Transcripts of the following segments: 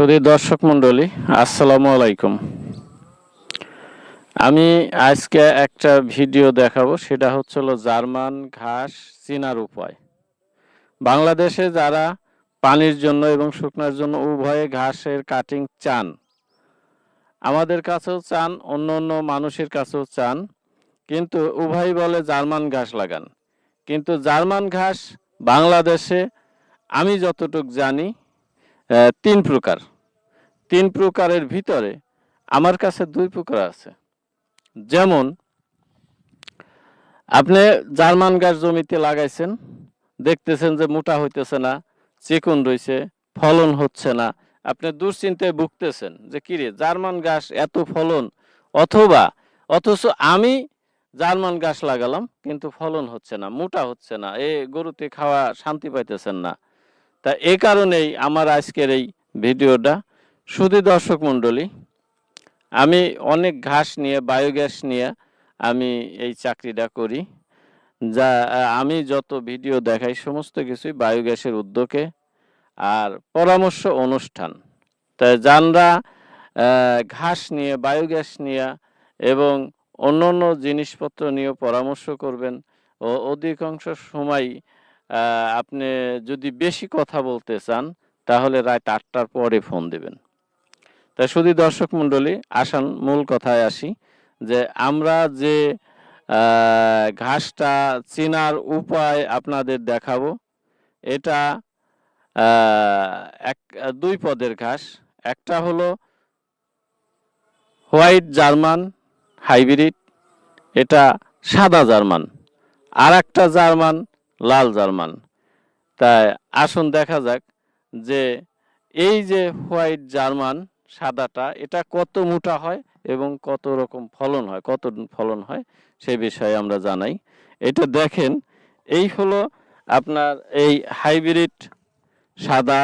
সুধী দর্শক মণ্ডলী, আসসালামু আলাইকুম। আমি আজকে একটা ভিডিও দেখাবো, সেটা হচ্ছিল জার্মান ঘাস চিনার উপায়। বাংলাদেশে যারা পানির জন্য এবং শুকনার জন্য উভয়ে ঘাসের কাটিং চান, আমাদের কাছেও চান, অন্য অন্য মানুষের কাছেও চান, কিন্তু উভয় বলে জার্মান ঘাস লাগান। কিন্তু জার্মান ঘাস বাংলাদেশে, আমি যতটুক জানি তিন প্রকার। তিন প্রকারের ভিতরে আমার কাছে দুই প্রকার আছে। যেমন, আপনি জার্মান গাছ জমিতে লাগাইছেন, দেখতেছেন যে মোটা হইতেছে না, চিকুন রইছে, ফলন হচ্ছে না। আপনি দুশ্চিন্তায় ভুগতেছেন যে, কিরে, জার্মান গাছ এত ফলন? অথবা, অথচ আমি জার্মান গাছ লাগালাম, কিন্তু ফলন হচ্ছে না, মোটা হচ্ছে না, এ গরুতে খাওয়া শান্তি পাইতেছেন না। তা এ কারণেই আমার আজকের এই ভিডিওটা। শুধু দর্শক মণ্ডলী, আমি অনেক ঘাস নিয়ে, বায়োগ্যাস নিয়ে আমি এই চাকরিটা করি। যা, আমি যত ভিডিও দেখাই, সমস্ত কিছুই বায়োগ্যাসের উদ্যোগে আর পরামর্শ অনুষ্ঠান। তাই যানরা ঘাস নিয়ে, বায়োগ্যাস নিয়ে এবং অন্য অন্য জিনিসপত্র নিয়ে পরামর্শ করবেন ও অধিকাংশ সময় আপনি যদি বেশি কথা বলতে চান, তাহলে রাত আটটার পরে ফোন দেবেন। তাই শুধু দর্শক মণ্ডলী, আসান মূল কথায় আসি যে আমরা যে ঘাসটা চেনার উপায় আপনাদের দেখাবো, এটা এক, দুই পদের ঘাস। একটা হলো হোয়াইট জার্মান হাইব্রিড, এটা সাদা জার্মান। আর একটা জার্মান লাল জার্মান। তাই আসুন দেখা যাক যে এই যে হোয়াইট জার্মান সাদাটা, এটা কত মোটা হয় এবং কত রকম ফলন হয়, কত ফলন হয় সে বিষয়ে আমরা জানাই। এটা দেখেন, এই হলো আপনার এই হাইব্রিড সাদা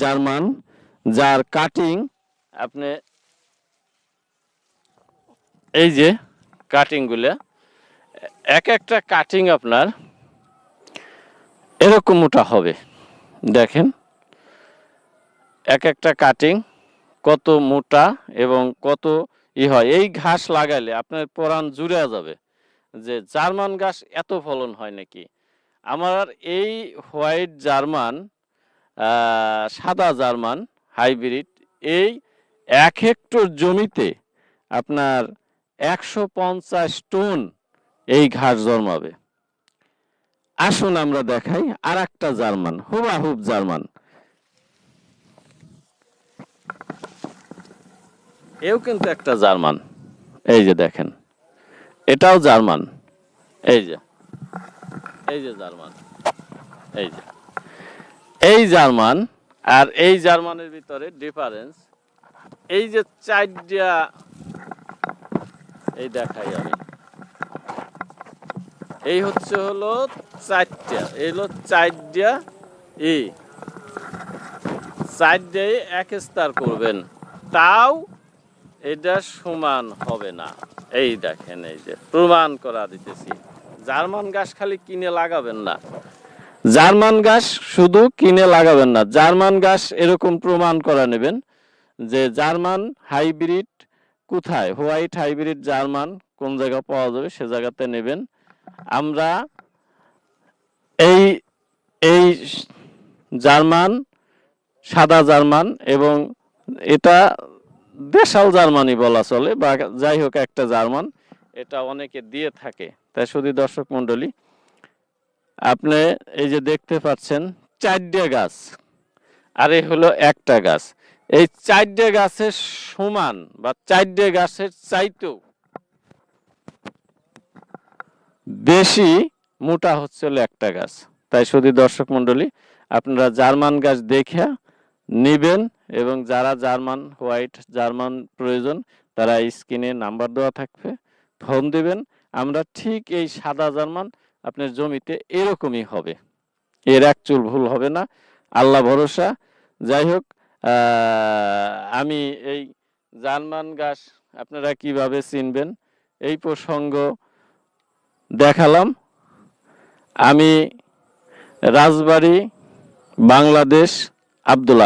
জার্মান, যার কাটিং আপনি এই যে কাটিংগুলো, এক একটা কাটিং আপনার এরকম মোটা হবে। দেখেন এক একটা কাটিং কত মোটা এবং কত ই হয়। এই ঘাস লাগাইলে আপনার পরাণ জুড়ে যাবে যে, জার্মান ঘাস এত ফলন হয় নাকি? আমার এই হোয়াইট জার্মান সাদা জার্মান হাইব্রিড এই এক হেক্টর জমিতে আপনার একশো পঞ্চাশ টন এই ঘাস জন্মাবে। আসুন আমরা দেখাই আর একটা জার্মান, হুবাহুব জার্মান। এও কিন্তু একটা জার্মান। এই যে দেখেন, এটাও জার্মান। এই যে এই যে জার্মান, এই যে। এই জার্মান আর এই জার্মানের ভিতরে ডিফারেন্স এই যে চারটা, এই দেখাই আমি। এই হচ্ছে হলো চারটা, এই হলো চারটা ই চারটাই এক স্তর করবেন। তাও এটা সমান হবে না। এই দেখেন, এই যে প্রমাণ করা দিতেছি। জার্মান গাছ খালি কিনে লাগাবেন না। জার্মান গাছ শুধু কিনে লাগাবেন না। জার্মান গাছ এরকম প্রমাণ করা নেবেন যে জার্মান হাইব্রিড কোথায়? হোয়াইট হাইব্রিড জার্মান কোন জায়গা পাওয়া যাবে সে জায়গাতে নেবেন। আমরা এই এই জার্মান, সাদা জার্মান এবং এটা দেশাল জার্মানি বলা চলে বা যাই হোক একটা জার্মান, এটা অনেকে দিয়ে থাকে। তাই শুধু দর্শক মণ্ডলী, আপনি এই যে দেখতে পাচ্ছেন চারটে গাছ, আর এই হলো একটা গাছ। এই চারটে গাছের সমান বা চারটে গাছের চাইতেও বেশি মোটা হচ্ছে হলো একটা গাছ। তাই শুধু দর্শক মণ্ডলী, আপনারা জার্মান গাছ দেখে নিবেন এবং যারা জার্মান হোয়াইট, জার্মান প্রয়োজন, তারা স্ক্রিনে নাম্বার দেওয়া থাকবে ফোন দিবেন। আমরা ঠিক এই সাদা জার্মান আপনার জমিতে এরকমই হবে। এর এক চুল ভুল হবে না। আল্লাহ ভরসা। যাই হোক আমি এই জার্মান গাছ আপনারা কীভাবে চিনবেন, এই প্রসঙ্গ দেখালাম। আমি রাজবাড়ি বাংলাদেশ আব্দুল